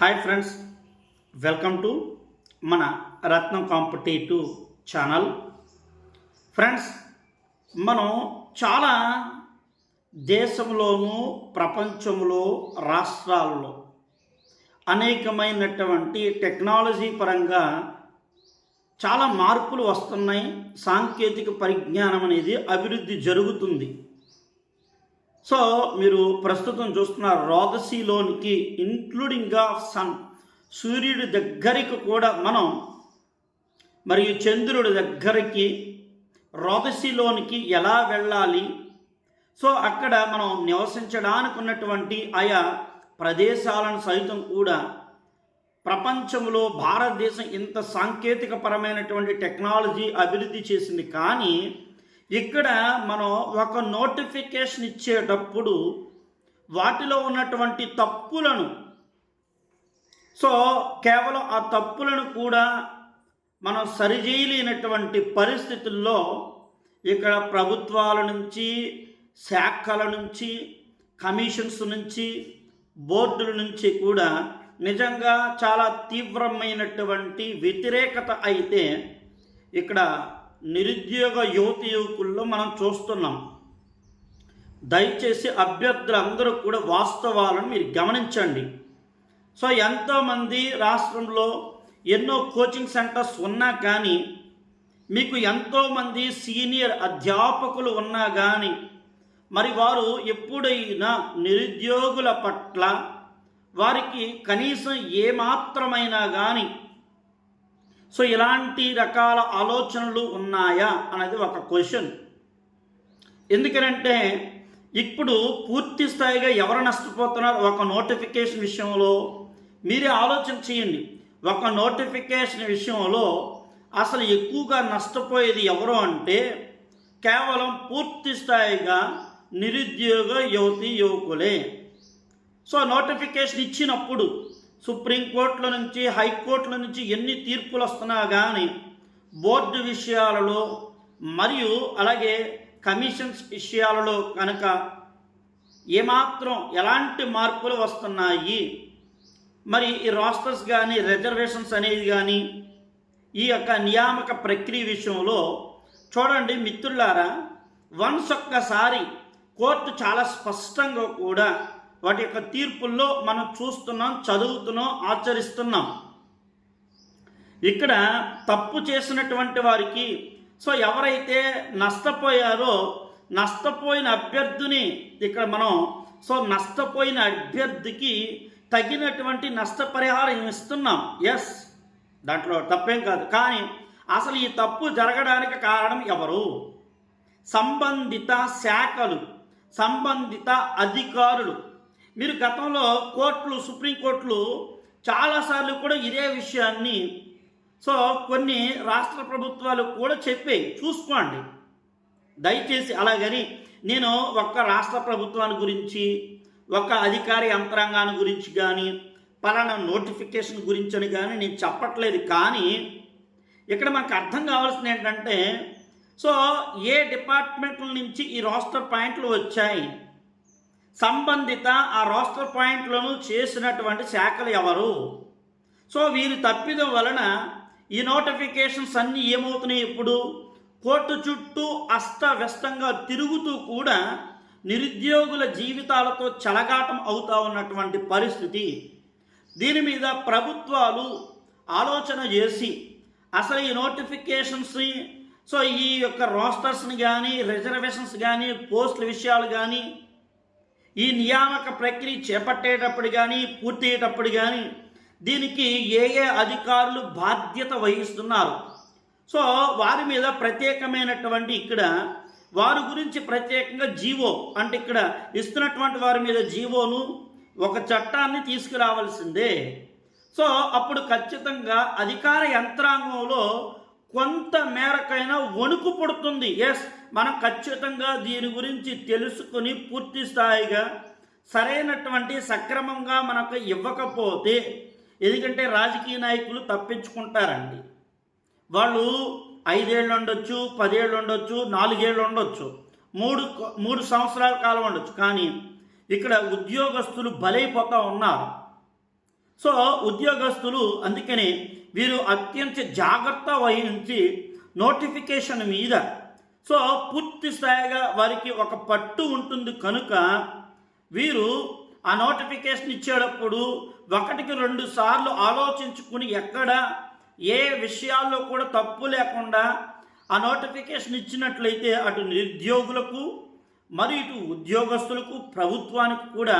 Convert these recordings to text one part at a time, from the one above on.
Hi friends welcome to మన రత్నం competitive channel. Friends మనం చాలా దేశంలోనూ ప్రపంచంలో రాష్ట్రాల్లో అనేకమైనటువంటి టెక్నాలజీ పరంగా చాలా మార్పులు వస్తున్నాయి. సాంకేతిక పరిజ్ఞానం అనేది అభివృద్ధి జరుగుతుంది. సో మీరు ప్రస్తుతం చూస్తున్న రోదసీలోనికి ఇంక్లూడింగ్గా ఆఫ్ సన్ సూర్యుడి దగ్గరికి కూడా మనం మరియు చంద్రుడి దగ్గరికి రోదసిలోనికి ఎలా వెళ్ళాలి? సో అక్కడ మనం నివసించడానికి ఉన్నటువంటి ఆయా ప్రదేశాలను సైతం కూడా ప్రపంచంలో భారతదేశం ఇంత సాంకేతికపరమైనటువంటి టెక్నాలజీ అభివృద్ధి చేసింది. కానీ ఇక్కడ మనం ఒక నోటిఫికేషన్ ఇచ్చేటప్పుడు వాటిలో ఉన్నటువంటి తప్పులను సో కేవలం ఆ తప్పులను కూడా మనం సరిచేయలేనటువంటి పరిస్థితుల్లో ఇక్కడ ప్రభుత్వాల నుంచి శాఖల నుంచి కమిషన్స్ నుంచి బోర్డుల నుంచి కూడా నిజంగా చాలా తీవ్రమైనటువంటి వ్యతిరేకత అయితే ఇక్కడ నిరుద్యోగ యువతి యువకుల్లో మనం చూస్తున్నాం. దయచేసి అభ్యర్థులందరూ కూడా వాస్తవాలను మీరు గమనించండి. సో ఎంతోమంది రాష్ట్రంలో ఎన్నో కోచింగ్ సెంటర్స్ ఉన్నా కానీ మీకు ఎంతోమంది సీనియర్ అధ్యాపకులు ఉన్నా కానీ మరి వారు ఎప్పుడైనా నిరుద్యోగుల పట్ల వారికి కనీసం ఏమాత్రమైనా కానీ సో ఇలాంటి రకాల ఆలోచనలు ఉన్నాయా అనేది ఒక క్వశ్చన్. ఎందుకనంటే ఇప్పుడు పూర్తి స్థాయిగా ఎవరు నష్టపోతున్నారు? ఒక నోటిఫికేషన్ విషయంలో మీరే ఆలోచన చేయండి. ఒక నోటిఫికేషన్ విషయంలో అసలు ఎక్కువగా నష్టపోయేది ఎవరు అంటే కేవలం పూర్తి స్థాయిగా నిరుద్యోగ యువతి యువకులే. సో నోటిఫికేషన్ ఇచ్చినప్పుడు సుప్రీంకోర్టుల నుంచి హైకోర్టుల నుంచి ఎన్ని తీర్పులు వస్తున్నా కానీ బోర్డు విషయాలలో మరియు అలాగే కమిషన్స్ విషయాలలో కనుక ఏమాత్రం ఎలాంటి మార్పులు వస్తున్నాయి మరి ఈ రాస్టర్స్ కానీ రిజర్వేషన్స్ అనేది కానీ ఈ యొక్క నియామక ప్రక్రియ విషయంలో చూడండి మిత్రులారా వన్స్ ఒక్కసారి కోర్టు చాలా స్పష్టంగా కూడా వాటి యొక్క తీర్పుల్లో మనం చూస్తున్నాం చదువుతున్నాం ఆచరిస్తున్నాం. ఇక్కడ తప్పు చేసినటువంటి వారికి సో ఎవరైతే నష్టపోయారో నష్టపోయిన అభ్యర్థిని ఇక్కడ మనం సో నష్టపోయిన అభ్యర్థికి తగినటువంటి నష్టపరిహారం ఇస్తున్నాం. ఎస్ దాంట్లో తప్పేం కాదు. కానీ అసలు ఈ తప్పు జరగడానికి కారణం ఎవరు? సంబంధిత శాఖలు సంబంధిత అధికారులు. మీరు గతంలో కోర్టులు సుప్రీంకోర్టులు చాలాసార్లు కూడా ఇదే విషయాన్ని సో కొన్ని రాష్ట్ర ప్రభుత్వాలు కూడా చెప్పాయి. చూసుకోండి. దయచేసి అలాగని నేను ఒక్క రాష్ట్ర ప్రభుత్వాన్ని గురించి ఒక అధికార యంత్రాంగాన్ని గురించి కానీ పలానా నోటిఫికేషన్ గురించి అని కానీ నేను చెప్పట్లేదు. కానీ ఇక్కడ మనకు అర్థం కావాల్సింది ఏంటంటే సో ఏ డిపార్ట్మెంట్ల నుంచి ఈ రోస్టర్ పాయింట్లు వచ్చాయి? సంబంధిత ఆ రోస్టర్ పాయింట్లను చేసినటువంటి శాఖలు ఎవరు? సో వీరి తప్పిదం వలన ఈ నోటిఫికేషన్స్ అన్నీ ఏమవుతున్నాయి ఇప్పుడు? కోర్టు చుట్టూ అస్తవ్యస్తంగా తిరుగుతూ కూడా నిరుద్యోగుల జీవితాలతో చలగాటం అవుతా ఉన్నటువంటి పరిస్థితి. దీని మీద ప్రభుత్వాలు ఆలోచన చేసి అసలు ఈ నోటిఫికేషన్స్ని సో ఈ యొక్క రోస్టర్స్ని కానీ రిజర్వేషన్స్ కానీ పోస్టుల విషయాలు కానీ ఈ నియామక ప్రక్రియ చేపట్టేటప్పుడు కానీ పూర్తయ్యేటప్పుడు కానీ దీనికి ఏ ఏ అధికారులు బాధ్యత వహిస్తున్నారు? సో వారి మీద ప్రత్యేకమైనటువంటి ఇక్కడ వారి గురించి ప్రత్యేకంగా జీవో అంటే ఇక్కడ ఇస్తున్నటువంటి వారి మీద జీవోను ఒక చట్టాన్ని తీసుకురావాల్సిందే. సో అప్పుడు ఖచ్చితంగా అధికార యంత్రాంగంలో కొంత మేరకైనా వణుకు పుడుతుంది. ఎస్ మనం ఖచ్చితంగా దీని గురించి తెలుసుకుని పూర్తి స్థాయిగా సరైనటువంటి సక్రమంగా మనకు ఇవ్వకపోతే ఎందుకంటే రాజకీయ నాయకులు తప్పించుకుంటారండి. వాళ్ళు ఐదేళ్ళు ఉండొచ్చు పదేళ్ళు ఉండొచ్చు నాలుగేళ్ళు ఉండొచ్చు మూడు మూడు సంవత్సరాల కాలం ఉండొచ్చు. కానీ ఇక్కడ ఉద్యోగస్తులు బలైపోతూ ఉన్నారు. సో ఉద్యోగస్తులు అందుకని వీరు అత్యంత జాగ్రత్త వహించి నోటిఫికేషన్ మీద సో పూర్తి స్థాయిగా వారికి ఒక పట్టు ఉంటుంది కనుక వీరు ఆ నోటిఫికేషన్ ఇచ్చేటప్పుడు ఒకటికి రెండు సార్లు ఆలోచించుకుని ఎక్కడ ఏ విషయాల్లో కూడా తప్పు లేకుండా ఆ నోటిఫికేషన్ ఇచ్చినట్లయితే అటు నిరుద్యోగులకు మరి ఇటు ఉద్యోగస్తులకు ప్రభుత్వానికి కూడా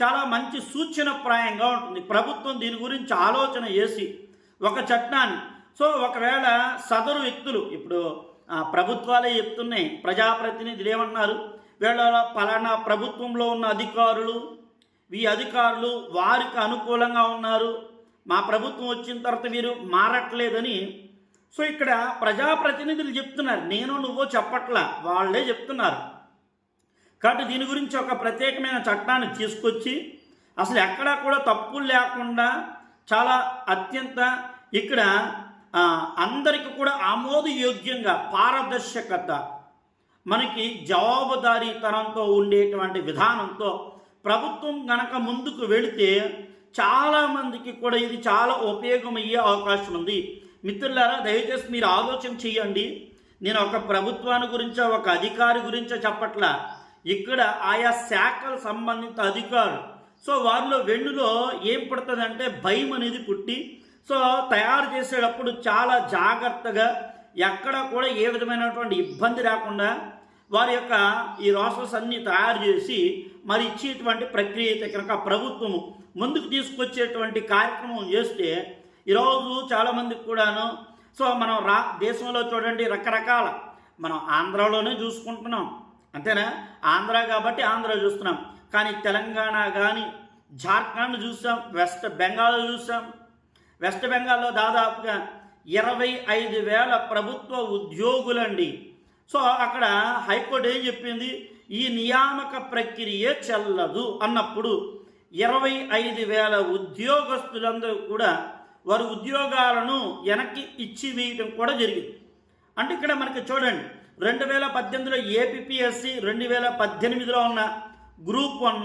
చాలా మంచి సూచనప్రాయంగా ఉంటుంది. ప్రభుత్వం దీని గురించి ఆలోచన చేసి ఒక చట్టాన్ని. సో ఒకవేళ సదరు వ్యక్తులు ఇప్పుడు ప్రభుత్వాలే చెప్తున్నాయి. ప్రజాప్రతినిధులు ఏమన్నారు వీళ్ళ పలానా ప్రభుత్వంలో ఉన్న అధికారులు ఈ అధికారులు వారికి అనుకూలంగా ఉన్నారు. మా ప్రభుత్వం వచ్చిన తర్వాత వీరు మారట్లేదని. సో ఇక్కడ ప్రజాప్రతినిధులు చెప్తున్నారు. నేను నువ్వో చెప్పట్లా. వాళ్ళే చెప్తున్నారు. కాబట్టి దీని గురించి ఒక ప్రత్యేకమైన చట్టాన్ని తీసుకొచ్చి అసలు ఎక్కడా కూడా తప్పులు లేకుండా చాలా అత్యంత ఇక్కడ అందరికి కూడా ఆమోదయోగ్యంగా పారదర్శకత. మనకి జవాబుదారీతనంతో ఉండేటువంటి విధానంతో ప్రభుత్వం గనక ముందుకు వెళితే చాలామందికి కూడా ఇది చాలా ఉపయోగమయ్యే అవకాశం ఉంది. మిత్రులారా దయచేసి మీరు ఆలోచన చేయండి. నేను ఒక ప్రభుత్వాన్ని గురించో ఒక అధికారి గురించో చెప్పట్లా. ఇక్కడ ఆయా శాఖలు సంబంధిత అధికారులు. సో వారిలో వెన్నులో ఏం పుడుతుందంటే భయం అనేది పుట్టి సో తయారు చేసేటప్పుడు చాలా జాగ్రత్తగా ఎక్కడ కూడా ఏ విధమైనటువంటి ఇబ్బంది రాకుండా వారి యొక్క ఈ రోసెస్ అన్నీ తయారు చేసి మరి ఇచ్చేటువంటి ప్రక్రియ అయితే కనుక ప్రభుత్వము ముందుకు తీసుకొచ్చేటువంటి కార్యక్రమం చేస్తే ఈరోజు చాలామందికి కూడాను సో మనం రా దేశంలో చూడండి రకరకాల మనం ఆంధ్రాలోనే చూసుకుంటున్నాం. అంతేనా? ఆంధ్ర కాబట్టి ఆంధ్ర చూస్తున్నాం. కానీ తెలంగాణ కానీ జార్ఖండ్ చూసాం వెస్ట్ బెంగాల్ చూసాం వెస్ట్ బెంగాల్లో దాదాపుగా ఇరవై ఐదు వేల ప్రభుత్వ ఉద్యోగులండి. సో అక్కడ హైకోర్టు ఏం చెప్పింది? ఈ నియామక ప్రక్రియ చెల్లదు అన్నప్పుడు ఇరవై ఐదు వేల ఉద్యోగస్తులందరూ కూడా వారి ఉద్యోగాలను వెనక్కి ఇచ్చి వేయడం కూడా జరిగింది. అంటే ఇక్కడ మనకి చూడండి రెండు వేల పద్దెనిమిదిలో ఏపీఎస్సి రెండు వేల పద్దెనిమిదిలో ఉన్న గ్రూప్ వన్.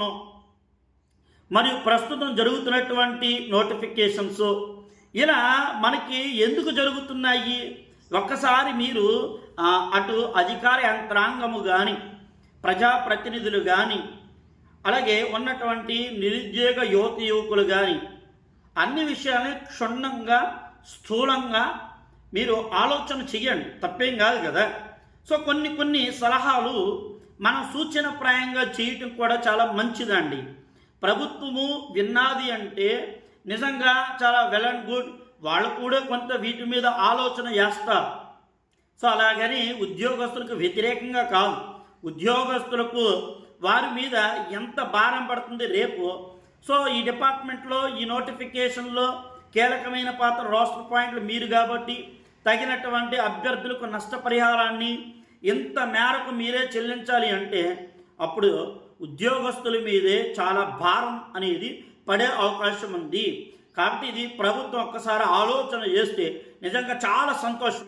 మరియు ప్రస్తుతం జరుగుతున్నటువంటి నోటిఫికేషన్స్ ఇలా మనకి ఎందుకు జరుగుతున్నాయి? ఒక్కసారి మీరు అటు అధికార యంత్రాంగము కానీ ప్రజాప్రతినిధులు కానీ అలాగే ఉన్నటువంటి నిరుద్యోగ యువత యువకులు కానీ అన్ని విషయాలని క్షుణ్ణంగా స్థూలంగా మీరు ఆలోచన చెయ్యండి. తప్పేం కాదు కదా? సో కొన్ని కొన్ని సలహాలు మనం సూచనప్రాయంగా చేయటం కూడా చాలా మంచిదండి. ప్రభుత్వము విన్నాది అంటే నిజంగా చాలా వెల్ అండ్ గుడ్. వాళ్ళు కూడా కొంత వీటి మీద ఆలోచన చేస్తారు. సో అలాగని ఉద్యోగస్తులకు వ్యతిరేకంగా కాదు. ఉద్యోగస్తులకు వారి మీద ఎంత భారం పడుతుంది రేపు? సో ఈ డిపార్ట్మెంట్లో ఈ నోటిఫికేషన్లో కీలకమైన పాత్ర రోస్టర్ పాయింట్లు మీరు కాబట్టి తగినటువంటి అభ్యర్థులకు నష్టపరిహారాన్ని ఇంత మేరకు మీరే చెల్లించాలి అంటే అప్పుడు ఉద్యోగస్తుల మీదే చాలా భారం అనేది పడే అవకాశం ఉంది కాబట్టి ఇది ప్రభుత్వం ఒక్కసారి ఆలోచన చేస్తే నిజంగా చాలా సంతోషం.